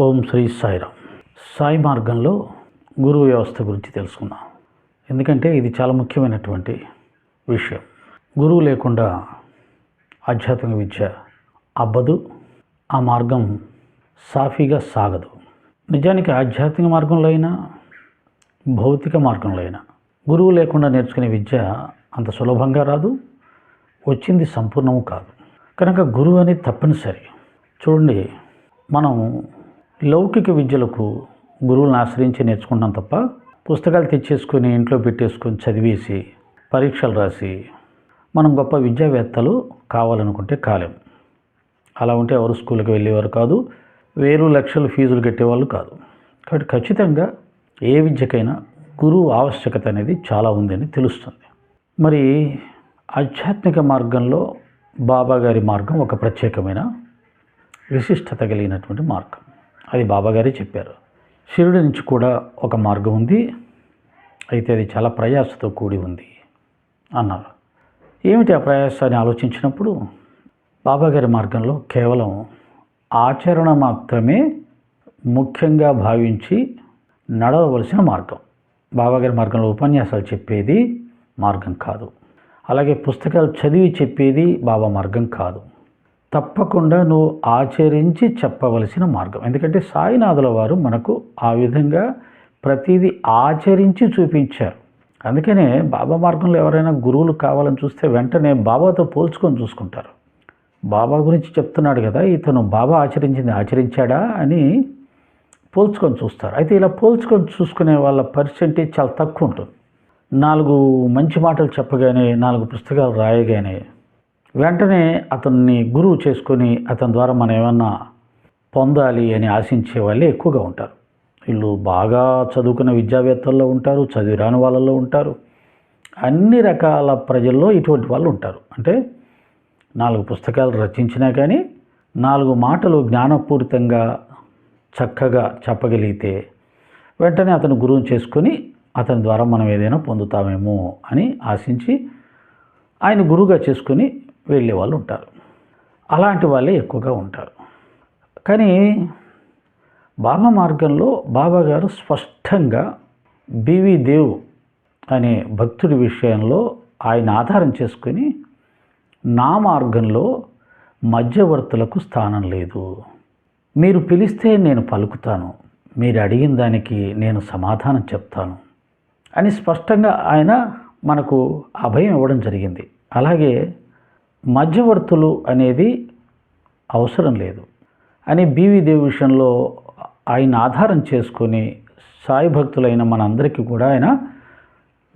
ఓం శ్రీ సాయిరామ్. సాయి మార్గంలో గురువు వ్యవస్థ గురించి తెలుసుకుందాం. ఎందుకంటే ఇది చాలా ముఖ్యమైనటువంటి విషయం. గురువు లేకుండా ఆధ్యాత్మిక విద్య అబ్బదు ఆ మార్గం సాఫీగా సాగదు. నిజానికి ఆధ్యాత్మిక మార్గంలో అయినా భౌతిక మార్గంలో అయినా గురువు లేకుండా నేర్చుకునే విద్య అంత సులభంగా రాదు వచ్చింది సంపూర్ణము కాదు. కనుక గురువు అనేది తప్పనిసరి. చూడండి మనం లౌకిక విద్యలకు గురువులను ఆశ్రయించి నేర్చుకుంటాం తప్ప పుస్తకాలు తెచ్చేసుకొని ఇంట్లో పెట్టేసుకొని చదివేసి పరీక్షలు రాసి మనం గొప్ప విద్యావేత్తలు కావాలనుకుంటే కాలేం. అలా ఉంటే ఎవరు స్కూల్కి వెళ్ళేవారు కాదు వేరు లక్షలు ఫీజులు కట్టేవాళ్ళు కాదు. కాబట్టి ఖచ్చితంగా ఏ విద్యకైనా గురువు ఆవశ్యకత అనేది చాలా ఉందని తెలుస్తుంది. మరి ఆధ్యాత్మిక మార్గంలో బాబాగారి మార్గం ఒక ప్రత్యేకమైన విశిష్టత కలిగినటువంటి మార్గం. అది బాబాగారే చెప్పారు. షిరుడి నుంచి కూడా ఒక మార్గం ఉంది. అయితే అది చాలా ప్రయాసతో కూడి ఉంది అన్నారు. ఏమిటి ఆ ప్రయాసాన్ని ఆలోచించినప్పుడు? బాబాగారి మార్గంలో కేవలం ఆచరణ మాత్రమే ముఖ్యంగా భావించి నడవవలసిన మార్గం. బాబాగారి మార్గంలో ఉపన్యాసాలు చెప్పేది మార్గం కాదు. అలాగే పుస్తకాలు చదివి చెప్పేది బాబా మార్గం కాదు. తప్పకుండా నువ్వు ఆచరించి చెప్పవలసిన మార్గం. ఎందుకంటే సాయినాథుల వారు మనకు ఆ విధంగా ప్రతిదీ ఆచరించి చూపించారు. అందుకనే బాబా మార్గంలో ఎవరైనా గురువులు కావాలని చూస్తే వెంటనే బాబాతో పోల్చుకొని చూసుకుంటారు. బాబా గురించి చెప్తున్నాడు కదా ఇతను బాబా ఆచరించింది ఆచరించాడా అని పోల్చుకొని చూస్తారు. అయితే ఇలా పోల్చుకొని చూసుకునే వాళ్ళ పర్సంటేజ్ చాలా తక్కువ ఉంటుంది. నాలుగు మంచి మాటలు చెప్పగానే నాలుగు పుస్తకాలు రాయగానే వెంటనే అతన్ని గురువు చేసుకొని అతని ద్వారా మనం ఏమన్నా పొందాలి అని ఆశించే వాళ్ళే ఎక్కువగా ఉంటారు. వీళ్ళు బాగా చదువుకున్న విద్యావేత్తల్లో ఉంటారు చదివి రాని వాళ్ళలో ఉంటారు. అన్ని రకాల ప్రజల్లో ఇటువంటి వాళ్ళు ఉంటారు. అంటే నాలుగు పుస్తకాలు రచించినా కానీ నాలుగు మాటలు జ్ఞానపూరితంగా చక్కగా చెప్పగలిగితే వెంటనే అతను గురువు చేసుకొని అతని ద్వారా మనం ఏదైనా పొందుతామేమో అని ఆశించి ఆయన గురువుగా చేసుకొని వెళ్ళే వాళ్ళు ఉంటారు. అలాంటి వాళ్ళే ఎక్కువగా ఉంటారు. కానీ బామ మార్గంలో బాబా గారు స్పష్టంగా బివి దేవ్ అనే భక్తుడి విషయంలో ఆయన ఆధారం చేసుకుని నా మార్గంలో మధ్యవర్తులకు స్థానం లేదు. మీరు పిలిస్తే నేను పలుకుతాను. మీరు అడిగిన దానికి నేను సమాధానం చెప్తాను అని స్పష్టంగా ఆయన మనకు అభయం ఇవ్వడం జరిగింది. అలాగే మధ్యవర్తులు అనేది అవసరం లేదు అని బీవీ దేవి విషయంలో ఆయన ఆధారం చేసుకొని సాయి భక్తులైన మనందరికీ కూడా ఆయన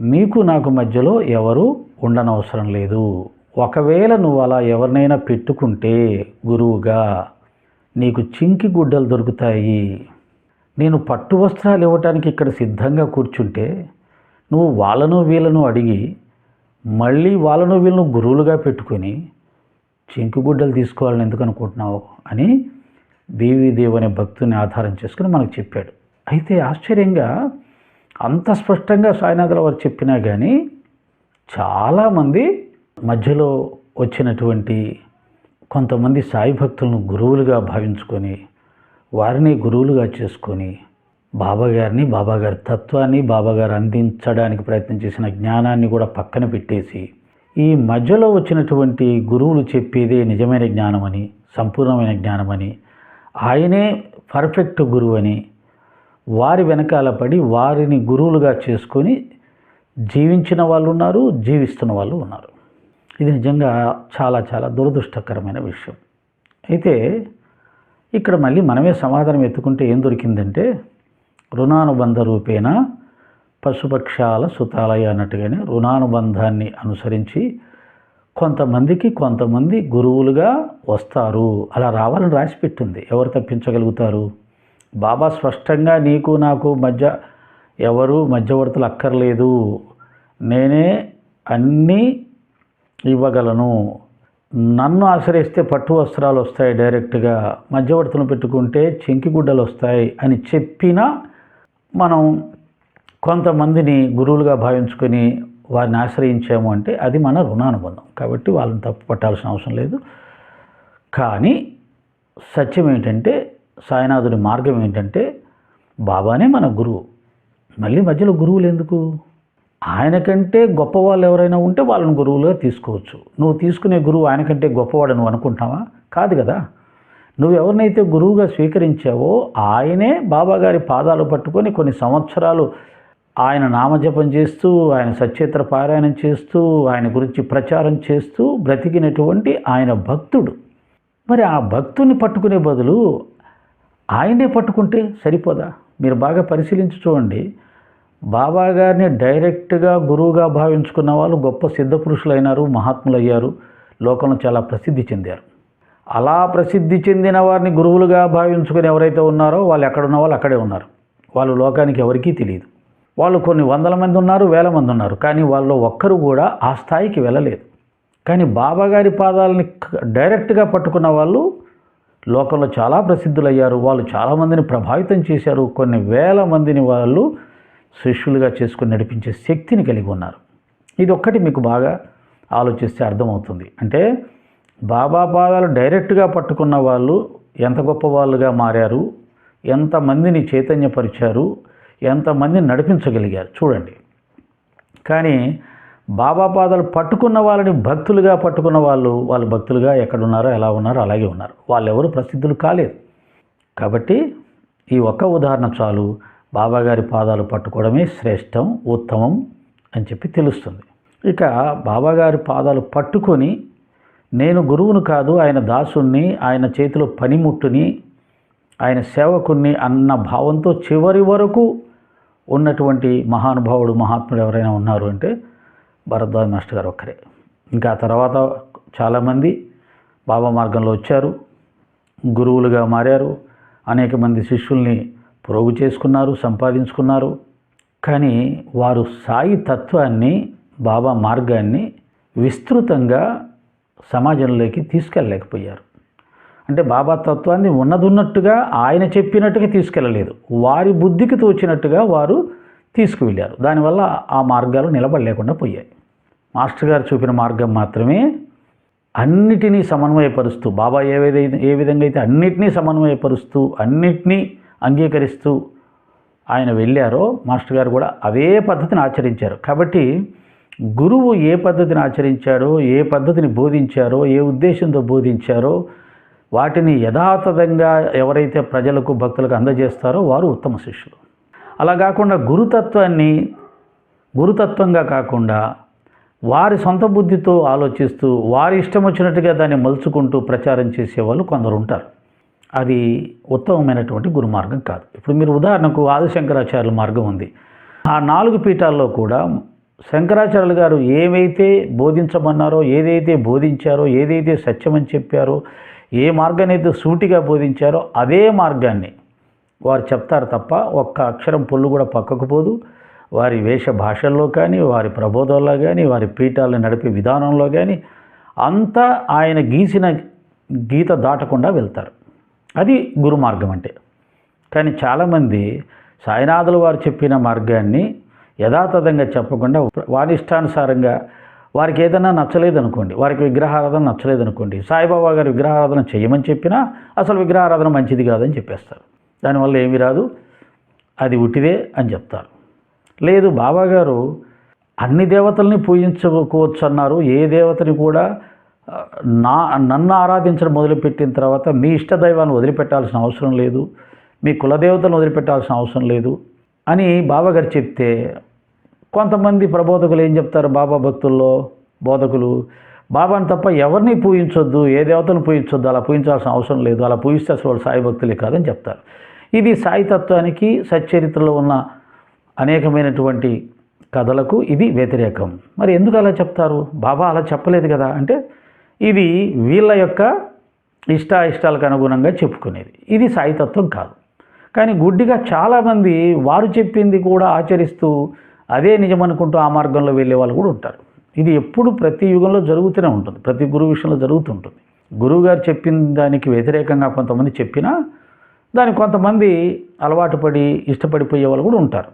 మీకు నాకు మధ్యలో ఎవరు ఉండనవసరం లేదు. ఒకవేళ నువ్వు అలా ఎవరినైనా పెట్టుకుంటే గురువుగా నీకు చింకి గుడ్డలు దొరుకుతాయి. నేను పట్టు వస్త్రాలు ఇవ్వటానికి ఇక్కడ సిద్ధంగా కూర్చుంటే నువ్వు వాళ్ళను వీళ్ళను అడిగి మళ్ళీ వాళ్ళను వీళ్ళను గురువులుగా పెట్టుకొని చింకుగుడ్డలు తీసుకోవాలని ఎందుకు అనుకుంటున్నావు అని దేవి దేవ్ అనే భక్తుని ఆధారం చేసుకుని మనకు చెప్పాడు. అయితే ఆశ్చర్యంగా అంత స్పష్టంగా సాయినాథుల వారు చెప్పినా కానీ చాలామంది మధ్యలో వచ్చినటువంటి కొంతమంది సాయి భక్తులను గురువులుగా భావించుకొని వారిని గురువులుగా చేసుకొని బాబాగారిని బాబాగారి తత్వాన్ని బాబాగారు అందించడానికి ప్రయత్నం చేసిన జ్ఞానాన్ని కూడా పక్కన పెట్టేసి ఈ మధ్యలో వచ్చినటువంటి గురువులు చెప్పేదే నిజమైన జ్ఞానమని సంపూర్ణమైన జ్ఞానమని ఆయనే పర్ఫెక్ట్ గురువు అని వారి వెనకాల పడి వారిని గురువులుగా చేసుకొని జీవించిన వాళ్ళు ఉన్నారు జీవిస్తున్న వాళ్ళు ఉన్నారు. ఇది నిజంగా చాలా చాలా దురదృష్టకరమైన విషయం. అయితే ఇక్కడ మళ్ళీ మనమే సమాధానం ఎత్తుకుంటే ఏం దొరికిందంటే రుణానుబంధ రూపేణ పశుపక్షాల సుతాలయ అన్నట్టుగానే రుణానుబంధాన్ని అనుసరించి కొంతమందికి కొంతమంది గురువులుగా వస్తారు. అలా రావాలని రాసి పెట్టింది ఎవరు తప్పించగలుగుతారు? బాబా స్పష్టంగా నీకు నాకు మధ్య ఎవరు మధ్యవర్తులు అక్కర్లేదు. నేనే అన్నీ ఇవ్వగలను. నన్ను ఆశ్రయిస్తే పట్టు వస్త్రాలు వస్తాయి డైరెక్ట్గా. మధ్యవర్తులను పెట్టుకుంటే చెంకిగుడ్డలు వస్తాయి అని చెప్పినా మనం కొంతమందిని గురువులుగా భావించుకొని వారిని ఆశ్రయించాము అంటే అది మన రుణానుబంధం. కాబట్టి వాళ్ళని తప్పు పట్టాల్సిన అవసరం లేదు. కానీ సత్యం ఏంటంటే సాయినాథుడి మార్గం ఏంటంటే బాబానే మన గురువు. మళ్ళీ మధ్యలో గురువులు ఎందుకు? ఆయన కంటే గొప్పవాళ్ళు ఎవరైనా ఉంటే వాళ్ళని గురువులుగా తీసుకోవచ్చు. నువ్వు తీసుకునే గురువు ఆయన కంటే గొప్పవాడు నువ్వు అనుకుంటావా కాదు కదా. నువ్వు ఎవరినైతే గురువుగా స్వీకరించావో ఆయనే బాబాగారి పాదాలు పట్టుకొని కొన్ని సంవత్సరాలు ఆయన నామజపం చేస్తూ ఆయన సచేత్ర పారాయణం చేస్తూ ఆయన గురించి ప్రచారం చేస్తూ బ్రతికినటువంటి ఆయన భక్తుడు. మరి ఆ భక్తుని పట్టుకునే బదులు ఆయనే పట్టుకుంటే సరిపోదా? మీరు బాగా పరిశీలించి చూడండి. బాబా గారిని డైరెక్ట్గా గురువుగా భావించుకున్న వాళ్ళు గొప్ప సిద్ధ పురుషులైనారు మహాత్ములయ్యారు లోకంలో చాలా ప్రసిద్ధి చెందారు. అలా ప్రసిద్ధి చెందిన వారిని గురువులుగా భావించుకుని ఎవరైతే ఉన్నారో వాళ్ళు ఎక్కడున్న వాళ్ళు అక్కడే ఉన్నారు. వాళ్ళు లోకానికి ఎవరికీ తెలియదు. వాళ్ళు కొన్ని వందల మంది ఉన్నారు వేల మంది ఉన్నారు. కానీ వాళ్ళు ఒక్కరు కూడా ఆ స్థాయికి వెళ్ళలేదు. కానీ బాబాగారి పాదాలని డైరెక్ట్గా పట్టుకున్న వాళ్ళు లోకంలో చాలా ప్రసిద్ధులయ్యారు. వాళ్ళు చాలామందిని ప్రభావితం చేశారు. కొన్ని వేల మందిని వాళ్ళు శిష్యులుగా చేసుకుని నడిపించే శక్తిని కలిగి ఉన్నారు. ఇది ఒక్కటి మీకు బాగా ఆలోచిస్తే అర్థమవుతుంది. అంటే బాబా పాదాలు డైరెక్ట్గా పట్టుకున్న వాళ్ళు ఎంత గొప్ప వాళ్ళుగా మారారు ఎంతమందిని చైతన్యపరిచారు ఎంతమందిని నడిపించగలిగారు చూడండి. కానీ బాబా పాదాలు పట్టుకున్న వాళ్ళని భక్తులుగా పట్టుకున్న వాళ్ళు వాళ్ళు భక్తులుగా ఎక్కడున్నారో ఎలా ఉన్నారో అలాగే ఉన్నారు. వాళ్ళు ఎవరు ప్రసిద్ధులు కాలేదు. కాబట్టి ఈ ఒక్క ఉదాహరణ చాలు. బాబాగారి పాదాలు పట్టుకోవడమే శ్రేష్టం ఉత్తమం అని చెప్పి తెలుస్తుంది. ఇక బాబాగారి పాదాలు పట్టుకొని నేను గురువును కాదు ఆయన దాసుణ్ణి ఆయన చేతిలో పనిముట్టుని ఆయన సేవకుణ్ణి అన్న భావంతో చివరి వరకు ఉన్నటువంటి మహానుభావుడు మహాత్ముడు ఎవరైనా ఉన్నారు అంటే భరద్వాజ్ మాస్టర్ గారు ఒక్కరే. ఇంకా తర్వాత చాలామంది బాబా మార్గంలో వచ్చారు గురువులుగా మారారు అనేక మంది శిష్యుల్ని ప్రోగు చేసుకున్నారు సంపాదించుకున్నారు. కానీ వారు సాయి తత్వాన్ని బాబా మార్గాన్ని విస్తృతంగా సమాజంలోకి తీసుకెళ్ళలేకపోయారు. అంటే బాబా తత్వాన్ని ఉన్నదున్నట్టుగా ఆయన చెప్పినట్టుగా తీసుకెళ్ళలేదు. వారి బుద్ధికి తోచినట్టుగా వారు తీసుకువెళ్ళారు. దానివల్ల ఆ మార్గాలు నిలబడలేకుండా పోయాయి. మాస్టర్ గారు చూపిన మార్గం మాత్రమే అన్నిటినీ సమన్వయపరుస్తూ బాబా ఏ విధంగా ఏ విధంగా అయితే అన్నిటినీ సమన్వయపరుస్తూ అన్నిటినీ అంగీకరిస్తూ ఆయన వెళ్ళారో మాస్టర్ గారు కూడా అదే పద్ధతిని ఆచరించారు. కాబట్టి గురువు ఏ పద్ధతిని ఆచరించాడో ఏ పద్ధతిని బోధించారో ఏ ఉద్దేశంతో బోధించారో వాటిని యథాతథంగా ఎవరైతే ప్రజలకు భక్తులకు అందజేస్తారో వారు ఉత్తమ శిష్యులు. అలా కాకుండా గురుతత్వాన్ని గురుతత్వంగా కాకుండా వారి సొంత బుద్ధితో ఆలోచిస్తూ వారి ఇష్టం వచ్చినట్టుగా దాన్ని మలుచుకుంటూ ప్రచారం చేసేవాళ్ళు కొందరు ఉంటారు. అది ఉత్తమమైనటువంటి గురు మార్గం కాదు. ఇప్పుడు మీరు ఉదాహరణకు ఆదిశంకరాచార్యుల మార్గం ఉంది. ఆ నాలుగు పీఠాల్లో కూడా శంకరాచార్యులు గారు ఏమైతే బోధించమన్నారో ఏదైతే బోధించారో ఏదైతే సత్యమని చెప్పారో ఏ మార్గాన్ని అయితే సూటిగా బోధించారో అదే మార్గాన్ని వారు చెప్తారు తప్ప ఒక్క అక్షరం పొల్లు కూడా పక్కకు పోదు. వారి వేష భాషల్లో కానీ వారి ప్రబోధంలో కానీ వారి పీఠాలను నడిపే విధానంలో కానీ అంతా ఆయన గీసిన గీత దాటకుండా వెళ్తారు. అది గురు మార్గం అంటే. కానీ చాలామంది సాయినాథులు వారు చెప్పిన మార్గాన్ని యథాతథంగా చెప్పకుండా వారి ఇష్టానుసారంగా వారికి ఏదైనా నచ్చలేదు అనుకోండి వారికి విగ్రహారాధన నచ్చలేదు అనుకోండి సాయిబాబా గారు విగ్రహారాధన చేయమని చెప్పినా అసలు విగ్రహారాధన మంచిది కాదని చెప్పేస్తారు. దానివల్ల ఏమీ రాదు అది ఉట్టిదే అని చెప్తారు. లేదు బాబా గారు అన్ని దేవతల్ని పూజించుకోవచ్చు అన్నారు ఏ దేవతని కూడా నా నన్ను ఆరాధించడం మొదలుపెట్టిన తర్వాత మీ ఇష్ట దైవాన్ని వదిలిపెట్టాల్సిన అవసరం లేదు మీ కులదేవతలను వదిలిపెట్టాల్సిన అవసరం లేదు అని బాబా గారు చెప్తే కొంతమంది ప్రబోధకులు ఏం చెప్తారు? బాబా భక్తుల్లో బోధకులు బాబాని తప్ప ఎవరిని పూజించొద్దు? ఏ దేవతను పూజించొద్దు? అలా పూజించాల్సిన అవసరం లేదు. అలా పూజిస్తే అసలు వాళ్ళు సాయి భక్తులే కాదని చెప్తారు. ఇది సాయి తత్వానికి సచ్చరిత్రలో ఉన్న అనేకమైనటువంటి కథలకు ఇది వ్యతిరేకం. మరి ఎందుకు అలా చెప్తారు? బాబా అలా చెప్పలేదు కదా? అంటే ఇది వీళ్ళ యొక్క ఇష్టాయిష్టాలకు ఇష్టాలకు అనుగుణంగా చెప్పుకునేది. ఇది సాయితత్వం కాదు. కానీ గుడ్డిగా చాలామంది వారు చెప్పింది కూడా ఆచరిస్తూ అదే నిజమనుకుంటూ ఆ మార్గంలో వెళ్ళే వాళ్ళు కూడా ఉంటారు. ఇది ఎప్పుడు ప్రతి యుగంలో జరుగుతూనే ఉంటుంది. ప్రతి గురువు విషయంలో జరుగుతుంటుంది. గురువు గారు చెప్పిన దానికి వ్యతిరేకంగా కొంతమంది చెప్పినా దానికి కొంతమంది అలవాటు పడి ఇష్టపడిపోయే వాళ్ళు కూడా ఉంటారు.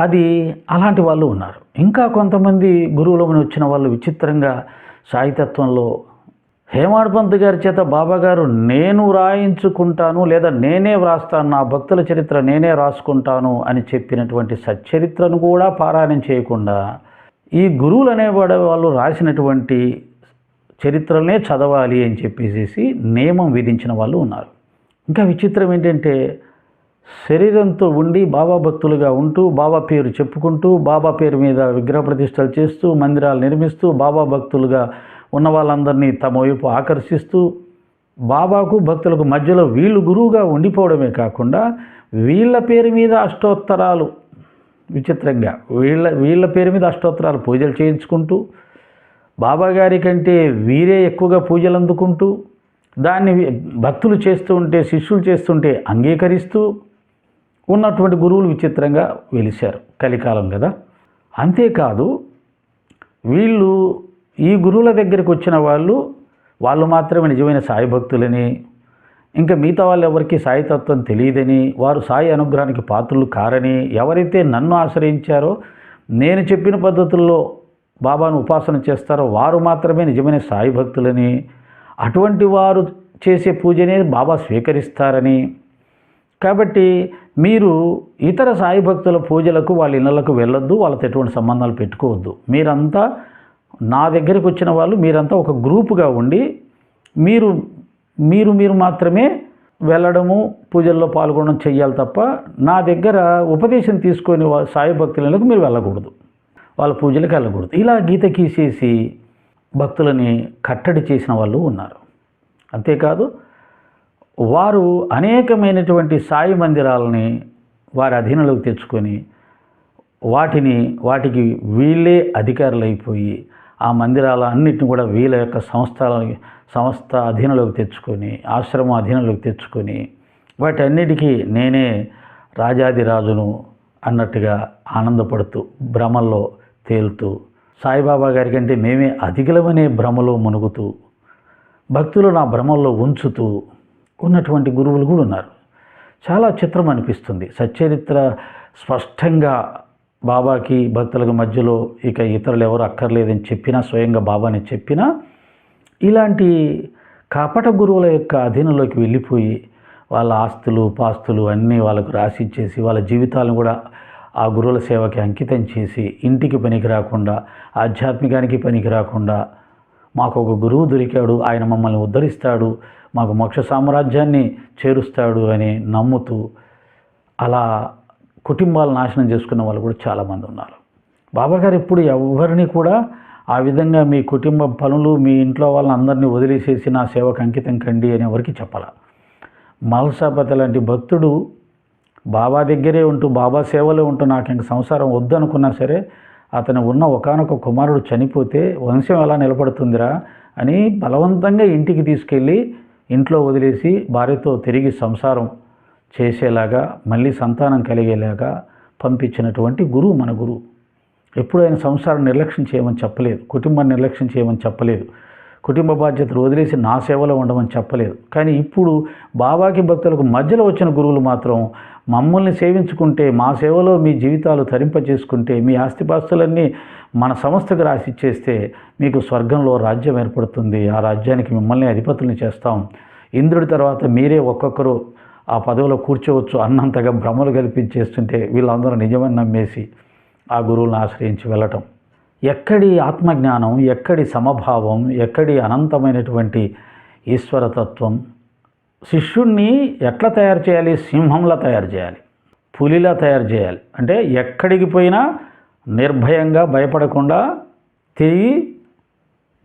అది అలాంటి వాళ్ళు ఉన్నారు. ఇంకా కొంతమంది గురువులమని వచ్చిన వాళ్ళు విచిత్రంగా సాయితత్వంలో హేమాడ్ పంత్ గారి చేత బాబా గారు నేను రాయించుకుంటాను లేదా నేనే వ్రాస్తాను నా భక్తుల చరిత్ర నేనే రాసుకుంటాను అని చెప్పినటువంటి సచ్చరిత్రను కూడా పారాయణం చేయకుండా ఈ గురువులు అనేవాడు వాళ్ళు రాసినటువంటి చరిత్రలనే చదవాలి అని చెప్పేసి నియమం విధించిన వాళ్ళు ఉన్నారు. ఇంకా విచిత్రం ఏంటంటే శరీరంతో ఉండి బాబా భక్తులుగా ఉంటూ బాబా పేరు చెప్పుకుంటూ బాబా పేరు మీద విగ్రహ ప్రతిష్టలు చేస్తూ మందిరాలు నిర్మిస్తూ బాబా భక్తులుగా ఉన్న వాళ్ళందరినీ తమ వైపు ఆకర్షిస్తూ బాబాకు భక్తులకు మధ్యలో వీళ్ళు గురువుగా ఉండిపోవడమే కాకుండా వీళ్ళ పేరు మీద అష్టోత్తరాలు విచిత్రంగా వీళ్ళ వీళ్ళ పేరు మీద అష్టోత్తరాలు పూజలు చేయించుకుంటూ బాబా గారి కంటే వీరే ఎక్కువగా పూజలు అందుకుంటూ దాన్ని భక్తులు చేస్తూ ఉంటే శిష్యులు చేస్తుంటే అంగీకరిస్తూ ఉన్నటువంటి గురువులు విచిత్రంగా వెలిశారు కలికాలం కదా. అంతేకాదు వీళ్ళు ఈ గురువుల దగ్గరికి వచ్చిన వాళ్ళు వాళ్ళు మాత్రమే నిజమైన సాయి భక్తులని ఇంకా మిగతా వాళ్ళు ఎవరికి సాయితత్వం తెలియదని వారు సాయి అనుగ్రహానికి పాత్రలు కారని ఎవరైతే నన్ను ఆశ్రయించారో నేను చెప్పిన పద్ధతుల్లో బాబాను ఉపాసన చేస్తారో వారు మాత్రమే నిజమైన సాయి భక్తులని అటువంటి వారు చేసే పూజనే బాబా స్వీకరిస్తారని. కాబట్టి మీరు ఇతర సాయి భక్తుల పూజలకు వాళ్ళ ఇళ్ళకు వెళ్ళొద్దు వాళ్ళతో ఎటువంటి సంబంధాలు పెట్టుకోవద్దు. మీరంతా నా దగ్గరికి వచ్చిన వాళ్ళు మీరంతా ఒక గ్రూపుగా ఉండి మీరు మీరు మీరు మాత్రమే వెళ్ళడము పూజల్లో పాల్గొనడం చెయ్యాలి తప్ప నా దగ్గర ఉపదేశం తీసుకొని సాయి భక్తులకు మీరు వెళ్ళకూడదు. వాళ్ళ పూజలకు వెళ్ళకూడదు. ఇలా గీత గీసేసి భక్తులని కట్టడి చేసిన వాళ్ళు ఉన్నారు. అంతేకాదు వారు అనేకమైనటువంటి సాయి మందిరాలని వారి అధీనంలోకి తెచ్చుకొని వాటిని వాటికి వీళ్ళే అధికారులు అయిపోయి ఆ మందిరాల అన్నిటిని కూడా వీళ్ళ యొక్క సంస్థల సంస్థ అధీనంలోకి తెచ్చుకొని ఆశ్రమం అధీనంలోకి తెచ్చుకొని వాటన్నిటికీ నేనే రాజాదిరాజును అన్నట్టుగా ఆనందపడుతూ భ్రమల్లో తేలుతూ సాయిబాబా గారి కంటే మేమే అధికులమనే భ్రమలో మునుగుతూ భక్తులు నా భ్రమల్లో ఉంచుతూ ఉన్నటువంటి గురువులు కూడా ఉన్నారు. చాలా చిత్రం అనిపిస్తుంది. సచ్చరిత్ర స్పష్టంగా బాబాకి భక్తులకు మధ్యలో ఇక ఇతరులు ఎవరు అక్కర్లేదని చెప్పినా స్వయంగా బాబాని చెప్పినా ఇలాంటి కపట గురువుల యొక్క అధీనంలోకి వెళ్ళిపోయి వాళ్ళ ఆస్తులు పాస్తులు అన్నీ వాళ్ళకు రాసిచ్చేసి వాళ్ళ జీవితాలను కూడా ఆ గురువుల సేవకి అంకితం చేసి ఇంటికి పనికి రాకుండా ఆధ్యాత్మికానికి పనికి రాకుండా మాకు ఒక గురువు దొరికాడు ఆయన మమ్మల్ని ఉద్ధరిస్తాడు మాకు మోక్ష సామ్రాజ్యాన్ని చేరుస్తాడు అని నమ్ముతూ అలా కుటుంబాలు నాశనం చేసుకున్న వాళ్ళు కూడా చాలామంది ఉన్నారు. బాబాగారు ఇప్పుడు ఎవరిని కూడా ఆ విధంగా మీ కుటుంబ పనులు మీ ఇంట్లో వాళ్ళని అందరినీ వదిలేసేసి నా సేవకు అంకితం కండి అని ఎవరికి చెప్పాల? మల్సాపతి లాంటి భక్తుడు బాబా దగ్గరే ఉంటూ బాబా సేవలో ఉంటూ నాకు ఇంక సంసారం వద్దనుకున్నా సరే అతను ఉన్న ఒకానొక కుమారుడు చనిపోతే వంశం ఎలా నిలబడుతుందిరా అని బలవంతంగా ఇంటికి తీసుకెళ్ళి ఇంట్లో వదిలేసి భార్యతో తిరిగి సంసారం చేసేలాగా మళ్ళీ సంతానం కలిగేలాగా పంపించినటువంటి గురువు మన గురువు. ఎప్పుడు ఆయన సంసారం నిర్లక్ష్యం చేయమని చెప్పలేదు కుటుంబాన్ని నిర్లక్ష్యం చేయమని చెప్పలేదు కుటుంబ బాధ్యతలు వదిలేసి నా సేవలో ఉండమని చెప్పలేదు. కానీ ఇప్పుడు బాబాకి భక్తులకు మధ్యలో వచ్చిన గురువులు మాత్రం మమ్మల్ని సేవించుకుంటే మా సేవలో మీ జీవితాలు తరింపజేసుకుంటే మీ ఆస్తిపాస్తులన్నీ మన సంస్థకు రాసి ఇచ్చేస్తే మీకు స్వర్గంలో రాజ్యం ఏర్పడుతుంది. ఆ రాజ్యానికి మిమ్మల్ని అధిపతుల్ని చేస్తాం. ఇంద్రుడి తర్వాత మీరే ఒక్కొక్కరు ఆ పదవిలో కూర్చోవచ్చు అన్నంతగా భ్రమలు కల్పించేస్తుంటే వీళ్ళందరూ నిజమని నమ్మేసి ఆ గురువులను ఆశ్రయించి వెళ్ళటం. ఎక్కడి ఆత్మజ్ఞానం ఎక్కడి సమభావం ఎక్కడి అనంతమైనటువంటి ఈశ్వరతత్వం? శిష్యుణ్ణి ఎట్లా తయారు చేయాలి? సింహంలా తయారు చేయాలి. పులిలా తయారు చేయాలి. అంటే ఎక్కడికి పోయినా నిర్భయంగా భయపడకుండా తిరిగి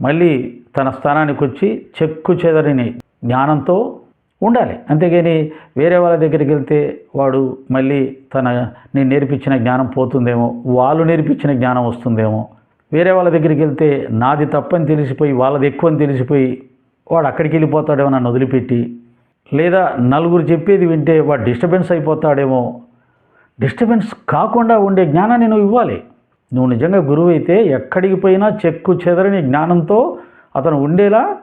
మళ్ళీ తన స్థానానికి వచ్చి చెక్కు చెదరిని జ్ఞానంతో ఉండాలి. అంతేగాని వేరే వాళ్ళ దగ్గరికి వెళ్తే వాడు మళ్ళీ తన నేను నేర్పించిన జ్ఞానం పోతుందేమో వాళ్ళు నేర్పించిన జ్ఞానం వస్తుందేమో. వేరే వాళ్ళ దగ్గరికి వెళ్తే నాది తప్పని తెలిసిపోయి వాళ్ళది ఎక్కువ అని తెలిసిపోయి వాడు అక్కడికి వెళ్ళిపోతాడేమో నన్ను వదిలిపెట్టి లేదా నలుగురు చెప్పేది వింటే వాడు డిస్టర్బెన్స్ అయిపోతాడేమో. డిస్టర్బెన్స్ కాకుండా ఉండే జ్ఞానాన్ని నువ్వు ఇవ్వాలి. నువ్వు నిజంగా గురువు అయితే ఎక్కడికి పోయినా చెక్కు చెదరని జ్ఞానంతో అతను ఉండేలా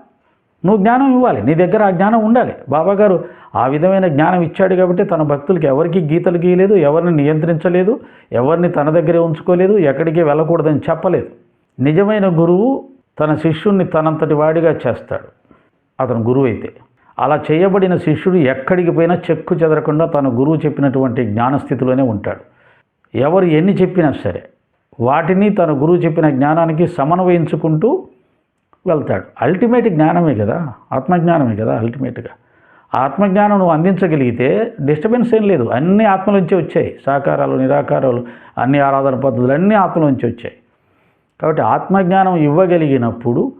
నువ్వు జ్ఞానం ఇవ్వాలి నీ దగ్గర ఆ జ్ఞానం ఉండాలి. బాబాగారు ఆ విధమైన జ్ఞానం ఇచ్చాడు కాబట్టి తన భక్తులకి ఎవరికి గీతలు గీయలేదు ఎవరిని నియంత్రించలేదు ఎవరిని తన దగ్గరే ఉంచుకోలేదు ఎక్కడికి వెళ్ళకూడదని చెప్పలేదు. నిజమైన గురువు తన శిష్యుణ్ణి తనంతటి వాడిగా చేస్తాడు. అతను గురువు అయితే. అలా చేయబడిన శిష్యుడు ఎక్కడికి పోయినా చెక్కు చెదరకుండా తన గురువు చెప్పినటువంటి జ్ఞానస్థితిలోనే ఉంటాడు. ఎవరు ఎన్ని చెప్పినా సరే వాటిని తన గురువు చెప్పిన జ్ఞానానికి సమన్వయించుకుంటూ వెళ్తాడు. అల్టిమేట్ జ్ఞానమే కదా. ఆత్మజ్ఞానమే కదా అల్టిమేట్గా. ఆత్మజ్ఞానం నువ్వు అందించగలిగితే డిస్టర్బెన్స్ ఏం లేదు. అన్ని ఆత్మలోంచి వచ్చాయి. సాకారాలు నిరాకారాలు అన్ని ఆరాధన పద్ధతులు అన్నీ ఆత్మలోంచి వచ్చాయి. కాబట్టి ఆత్మజ్ఞానం ఇవ్వగలిగినప్పుడు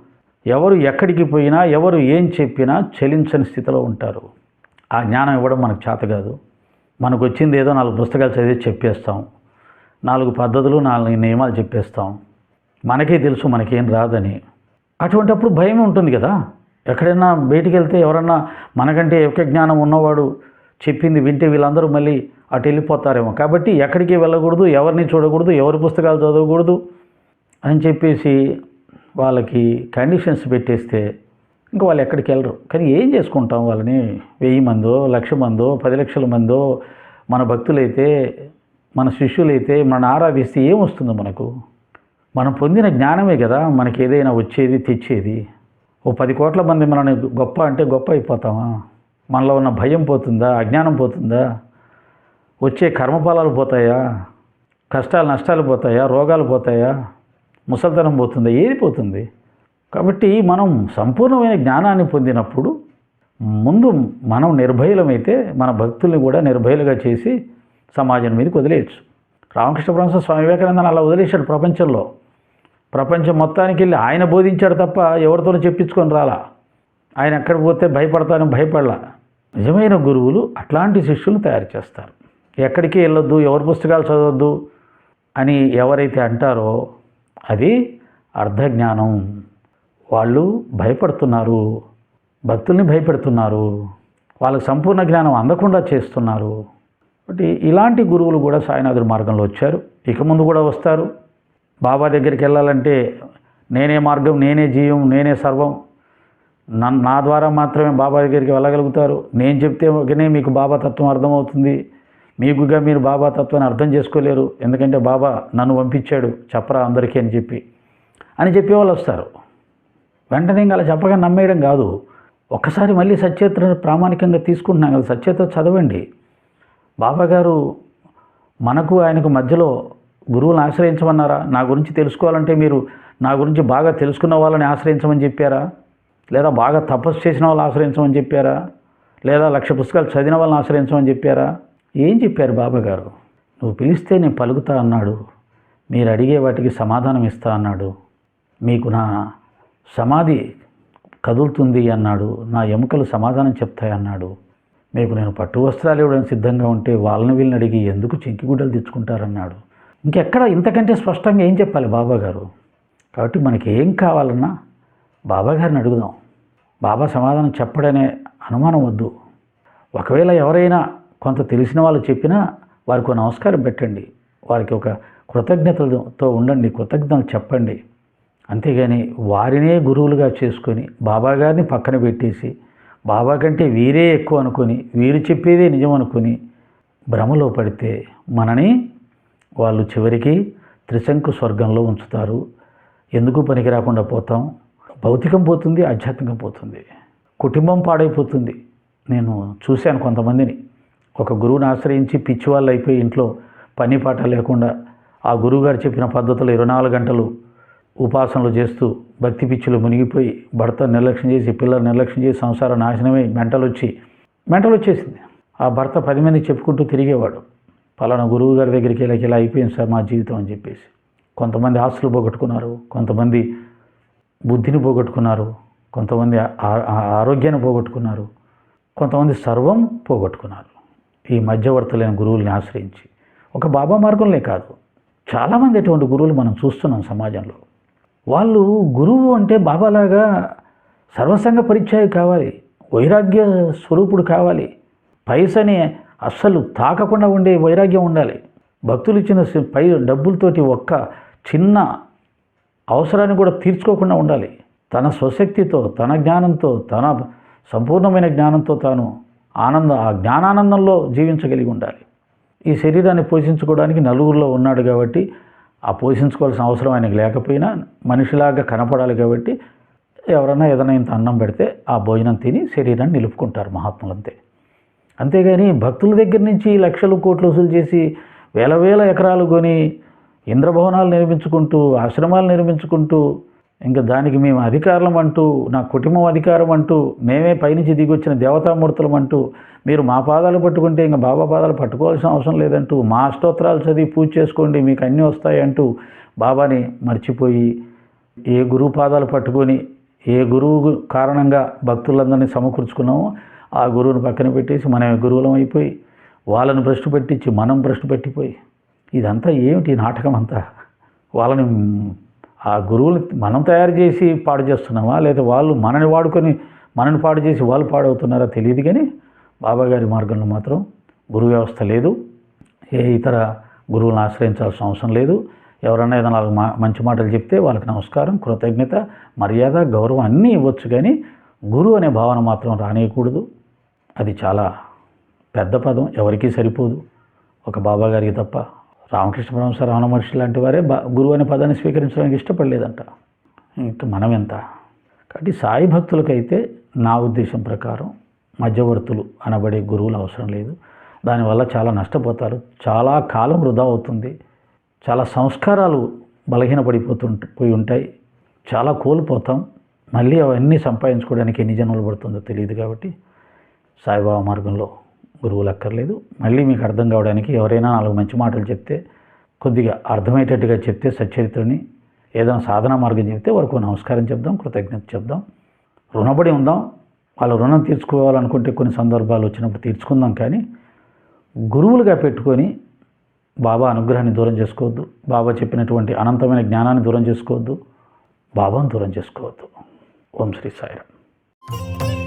ఎవరు ఎక్కడికి పోయినా ఎవరు ఏం చెప్పినా చలించని స్థితిలో ఉంటారు. ఆ జ్ఞానం ఇవ్వడం మనకు చేత కాదు. మనకు వచ్చింది ఏదో నాలుగు పుస్తకాలు చదివి చెప్పేస్తాం. నాలుగు పద్ధతులు నాలుగు నియమాలు చెప్పేస్తాం. మనకే తెలుసు మనకేం రాదని. అటువంటప్పుడు భయం ఉంటుంది కదా. ఎక్కడైనా బయటికి వెళ్తే ఎవరన్నా మనకంటే యొక్క జ్ఞానం ఉన్నవాడు చెప్పింది వింటే వీళ్ళందరూ మళ్ళీ అటు వెళ్ళిపోతారేమో. కాబట్టి ఎక్కడికి వెళ్ళకూడదు ఎవరిని చూడకూడదు ఎవరి పుస్తకాలు చదవకూడదు అని చెప్పేసి వాళ్ళకి కండిషన్స్ పెట్టేస్తే ఇంకా వాళ్ళు ఎక్కడికి వెళ్ళరు. కానీ ఏం చేసుకుంటాం వాళ్ళని? వెయ్యి మందో లక్ష మందో పది లక్షల మందో మన భక్తులైతే మన శిష్యులైతే మన ఆరాధిస్తే ఏం వస్తుందో మనకు? మనం పొందిన జ్ఞానమే కదా మనకి ఏదైనా వచ్చేది తెచ్చేది. ఓ పది కోట్ల మంది మనని గొప్ప అంటే గొప్ప అయిపోతామా? మనలో ఉన్న భయం పోతుందా? అజ్ఞానం పోతుందా? వచ్చే కర్మఫలాలు పోతాయా? కష్టాలు నష్టాలు పోతాయా? రోగాలు పోతాయా? ముసల్తనం పోతుందా? ఏది పోతుంది? కాబట్టి మనం సంపూర్ణమైన జ్ఞానాన్ని పొందినప్పుడు ముందు మనం నిర్భయులమైతే మన భక్తుల్ని కూడా నిర్భయులుగా చేసి సమాజం మీదకి వదిలేయచ్చు. రామకృష్ణ పరమహంస స్వామి వివేకానందని అలా వదిలేశాడు ప్రపంచంలో. ప్రపంచం మొత్తానికి వెళ్ళి ఆయన బోధించాడు తప్ప ఎవరితోనూ చెప్పించుకొని రాలా. ఆయన ఎక్కడ పోతే భయపడతాను భయపడలా. నిజమైన గురువులు అట్లాంటి శిష్యులు తయారు చేస్తారు. ఎక్కడికి వెళ్ళొద్దు ఎవరి పుస్తకాలు చదవద్దు అని ఎవరైతే అంటారో అది అర్ధజ్ఞానం వాళ్ళు భయపడుతున్నారు భక్తుల్ని భయపెడుతున్నారు వాళ్ళకు సంపూర్ణ జ్ఞానం అందకుండా చేస్తున్నారు. కాబట్టి ఇలాంటి గురువులు కూడా సాయినాథుడి మార్గంలో వచ్చారు. ఇక ముందు కూడా వస్తారు. బాబా దగ్గరికి వెళ్ళాలంటే నేనే మార్గం నేనే జీవం నేనే సర్వం. నన్ నా ద్వారా మాత్రమే బాబా దగ్గరికి వెళ్ళగలుగుతారు. నేను చెప్తేనే మీకు బాబా తత్వం అర్థమవుతుంది. మీకుగా మీరు బాబా తత్వాన్ని అర్థం చేసుకోలేరు. ఎందుకంటే బాబా నన్ను పంపించాడు చెప్పరా అందరికీ అని చెప్పి. అని చెప్పేవాళ్ళు వస్తారు. వెంటనే ఇంకా అలా చెప్పగా నమ్మేయడం కాదు. ఒక్కసారి మళ్ళీ సచేత్ర ప్రామాణికంగా తీసుకుంటున్నాం కదా సచేత్ర చదవండి. బాబాగారు మనకు ఆయనకు మధ్యలో గురువులను ఆశ్రయించమన్నారా? నా గురించి తెలుసుకోవాలంటే మీరు నా గురించి బాగా తెలుసుకున్న వాళ్ళని ఆశ్రయించమని చెప్పారా? లేదా బాగా తపస్సు చేసిన వాళ్ళని ఆశ్రయించమని చెప్పారా? లేదా లక్ష పుస్తకాలు చదివిన వాళ్ళని ఆశ్రయించమని చెప్పారా? ఏం చెప్పారు బాబా గారు నువ్వు పిలిస్తే నేను పలుకుతా అన్నాడు. మీరు అడిగే వాటికి సమాధానం ఇస్తా అన్నాడు. మీకు నా సమాధి కదులుతుంది అన్నాడు. నా ఎముకలు సమాధానం చెప్తాయి అన్నాడు. మీకు నేను పట్టు వస్త్రాలు ఇవ్వడానికి సిద్ధంగా ఉంటే వాళ్ళని వీళ్ళని అడిగి ఎందుకు చెంకిగుడ్డలు తెచ్చుకుంటారన్నాడు. ఇంకెక్కడ ఇంతకంటే స్పష్టంగా ఏం చెప్పాలి బాబా గారు కాబట్టి మనకి ఏం కావాలన్నా బాబా గారిని అడుగుదాం. బాబా సమాధానం చెప్పడనే అనుమానం వద్దు. ఒకవేళ ఎవరైనా కొంత తెలిసిన వాళ్ళు చెప్పినా వారికి నమస్కారం పెట్టండి. వారికి ఒక కృతజ్ఞతతో ఉండండి కృతజ్ఞతలు చెప్పండి. అంతేగాని వారినే గురువులుగా చేసుకొని బాబా గారిని పక్కన పెట్టేసి బాబా కంటే వీరే ఎక్కువ అనుకొని వీరు చెప్పేదే నిజం అనుకొని భ్రమలో పడితే మనని వాళ్ళు చివరికి త్రిశంకు స్వర్గంలో ఉంచుతారు. ఎందుకు పనికి రాకుండా పోతాం? భౌతికం పోతుంది ఆధ్యాత్మికం పోతుంది. కుటుంబం పాడైపోతుంది. నేను చూశాను కొంతమందిని. ఒక గురువుని ఆశ్రయించి పిచ్చి వాళ్ళు అయిపోయి ఇంట్లో పని పాట లేకుండా ఆ గురువుగారు చెప్పిన పద్ధతులు ఇరవై నాలుగు గంటలు ఉపాసనలు చేస్తూ భక్తి పిచ్చులు మునిగిపోయి భర్త నిర్లక్ష్యం చేసి పిల్లలు నిర్లక్ష్యం చేసి సంసారం నాశనమై మెంటలు వచ్చి మెంటలు వచ్చేసింది ఆ భర్త పది మంది చెప్పుకుంటూ తిరిగేవాడు. పలానా గురువు గారి దగ్గరికి వెళ్ళకి ఇలా అయిపోయింది సార్ మా జీవితం అని చెప్పేసి. కొంతమంది ఆస్తులు పోగొట్టుకున్నారు కొంతమంది బుద్ధిని పోగొట్టుకున్నారు కొంతమంది ఆ- ఆరోగ్యాన్ని పోగొట్టుకున్నారు కొంతమంది సర్వం పోగొట్టుకున్నారు. ఈ మధ్యవర్తులైన గురువుల్ని ఆశ్రయించి. ఒక బాబా మార్గంలో కాదు చాలామంది అటువంటి గురువులు మనం చూస్తున్నాం సమాజంలో. వాళ్ళు గురువు అంటే బాబాలాగా సర్వసంగ పరిచయం కావాలి వైరాగ్య స్వరూపుడు కావాలి పైసని అస్సలు తాకకుండా ఉండే వైరాగ్యం ఉండాలి. భక్తులు ఇచ్చిన పై డబ్బులతోటి ఒక్క చిన్న అవసరాన్ని కూడా తీర్చుకోకుండా ఉండాలి. తన స్వశక్తితో తన జ్ఞానంతో తన సంపూర్ణమైన జ్ఞానంతో తాను ఆనంద ఆ జ్ఞానానందంలో జీవించగలిగి ఉండాలి. ఈ శరీరాన్ని పోషించుకోవడానికి నలుగురిలో ఉన్నాడు కాబట్టి ఆ పోషించుకోవాల్సిన అవసరం ఆయనకు లేకపోయినా మనిషిలాగా కనపడాలి కాబట్టి ఎవరన్నా ఏదైనా ఇంత అన్నం పెడితే ఆ భోజనం తిని శరీరాన్ని నిలుపుకుంటారు మహాత్ములంతే. అంతేగాని భక్తుల దగ్గర నుంచి లక్షలు కోట్లు వసూలు చేసి వేల వేల ఎకరాలు కొని ఇంద్రభవనాలు నిర్మించుకుంటూ ఆశ్రమాలు నిర్మించుకుంటూ ఇంకా దానికి మేము అధికారం అంటూ నా కుటుంబం అధికారం అంటూ మేమే పైనుంచి దిగొచ్చిన దేవతామూర్తులం అంటూ మీరు మా పాదాలు పట్టుకుంటే ఇంకా బాబా పాదాలు పట్టుకోవాల్సిన అవసరం లేదంటూ మా అష్టోత్తరాలు చదివి పూజ చేసుకోండి మీకు అన్నీ వస్తాయి అంటూ బాబాని మర్చిపోయి ఏ గురువు పాదాలు పట్టుకొని ఏ గురువు కారణంగా భక్తులందరినీ సమకూర్చుకున్నామో ఆ గురువుని పక్కన పెట్టేసి మనం గురువులం అయిపోయి వాళ్ళని భ్రష్టు పెట్టించి మనం ప్రశ్న పెట్టిపోయి ఇదంతా ఏమిటి నాటకం అంతా? వాళ్ళని ఆ గురువులు మనం తయారు చేసి పాడు చేస్తున్నామా? లేదా వాళ్ళు మనని వాడుకొని మనని పాడు చేసి వాళ్ళు పాడవుతున్నారా తెలియదు కానీ బాబా గారి మార్గంలో మాత్రం గురు వ్యవస్థ లేదు. ఏ ఇతర గురువులను ఆశ్రయించాల్సిన అవసరం లేదు. ఎవరన్నా ఏదైనా మా మంచి మాటలు చెప్తే వాళ్ళకి నమస్కారం కృతజ్ఞత మర్యాద గౌరవం అన్నీ ఇవ్వచ్చు కానీ గురువు అనే భావన మాత్రం రానియకూడదు. అది చాలా పెద్ద పదం ఎవరికీ సరిపోదు. ఒక బాబా గారికి తప్ప రామకృష్ణ పరమహంస రమణ మహర్షి లాంటి వారే బా గురువు అనే పదాన్ని స్వీకరించడానికి ఇష్టపడలేదంట. ఇంకా మనం ఎంత? కాబట్టి సాయి భక్తులకైతే నా ఉద్దేశం ప్రకారం మధ్యవర్తులు అనబడే గురువులు అవసరం లేదు. దానివల్ల చాలా నష్టపోతారు. చాలా కాలం వృధా అవుతుంది. చాలా సంస్కారాలు బలహీనపడిపోతుంట పోయి ఉంటాయి. చాలా కోల్పోతాం. మళ్ళీ అవన్నీ సంపాదించుకోవడానికి ఎన్ని జన్మలు పడుతుందో తెలియదు కాబట్టి సాయిబాబా మార్గంలో గురువులు అక్కర్లేదు. మళ్ళీ మీకు అర్థం కావడానికి ఎవరైనా నాలుగు మంచి మాటలు చెప్తే కొద్దిగా అర్థమయ్యేటట్టుగా చెప్తే సచ్చరిత్రని ఏదైనా సాధన మార్గం చెప్తే వరకు నమస్కారం చెప్దాం కృతజ్ఞత చెప్దాం. రుణపడి ఉందాం. వాళ్ళ రుణం తీర్చుకోవాలనుకుంటే కొన్ని సందర్భాలు వచ్చినప్పుడు తీర్చుకుందాం కానీ గురువులుగా పెట్టుకొని బాబా అనుగ్రహాన్ని దూరం చేసుకోవద్దు. బాబా చెప్పినటువంటి అనంతమైన జ్ఞానాన్ని దూరం చేసుకోవద్దు. బాబాను దూరం చేసుకోవద్దు. ఓం శ్రీ సాయిరామ్.